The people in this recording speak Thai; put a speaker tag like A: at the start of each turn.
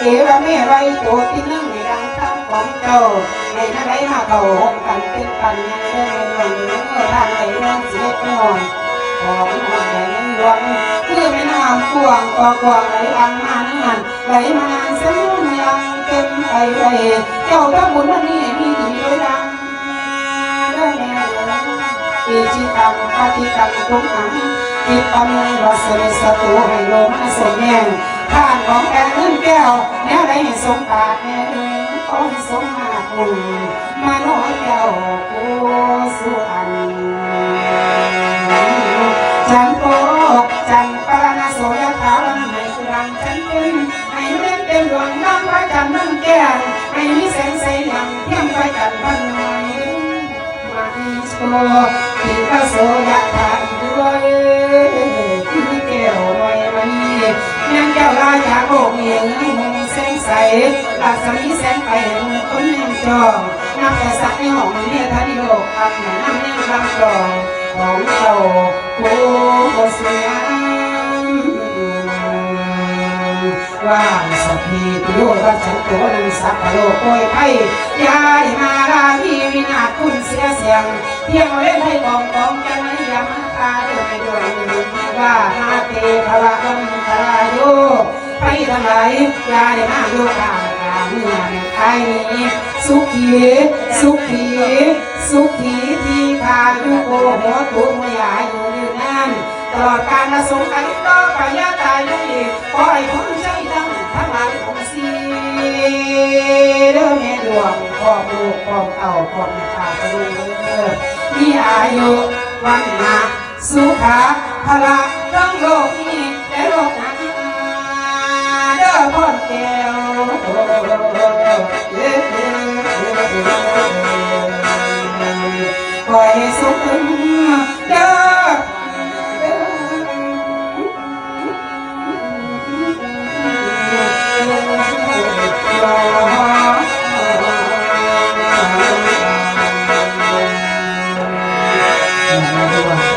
A: เอวเมไว้โตที่นึ่งในดังคำของเจ้าให้นาไรมาเก่าหกกันเป็นปันยังเรื่องหลวงเมื่อทางไหนเรื่องเสียก่อนของหวใหญ่หลวงคือแม่น้ำกวางกอกวางไหลอังมานานไหลมานานเส้นยังเต็มไปเลยเจ้าก็บุญวันนี้มีดีโดยดังได้แน่อิจิตังปฏิตังทุกขังอิปันวัสมิสตุให้โลมาสมแน่ ข้านของแกเงินแก้วแนวใดให้สมปากแน่เด้อขอให้สมมาบุญมาโนเจ้าผู้สุอันจันโปจันปรณโสยถาวันไหนคือรังจันเป็นให้เล่นเต็มดวงน้ำพระจันทร์นั่งแก้วให้มีแสงใสยังเพียงพระจันทร์พันหนมาอีโชที่พระโสยถาด้วย ลาสมีแสงไปเห็นคนแห่งจองนับแต่สักในห้องเนี่ยทันโลกทำให้น้ำแน่รำรองของเจ้าผู้สวยงามว่าสัพพีติโยรัชันโตนังสัพพะโลกโอยไพยายมาลาพีวินาศคุณเสียเสียงเพียงเล่นให้กองกองจะไม่ยามาตาเดินไปด้วยว่านาเตภวะวังคลาโย ไปทั้งหลายาได้มาโยกางกลางเมื่อในไทยนี้สุขีสุขีสุขีที่พายุโกโหตุมยาอยู่ยืนนานตลอดการลสงกันต่อไปยาตายเลยขอให้คนใจดังทั้งหลายองสีเด้อแม่ดวงพ่อลูกพ่อเต่าพ่อแม่ตาพลูกเด้อมีอายุวันนาสุขะพละต้องโลกนี้
B: ด้วย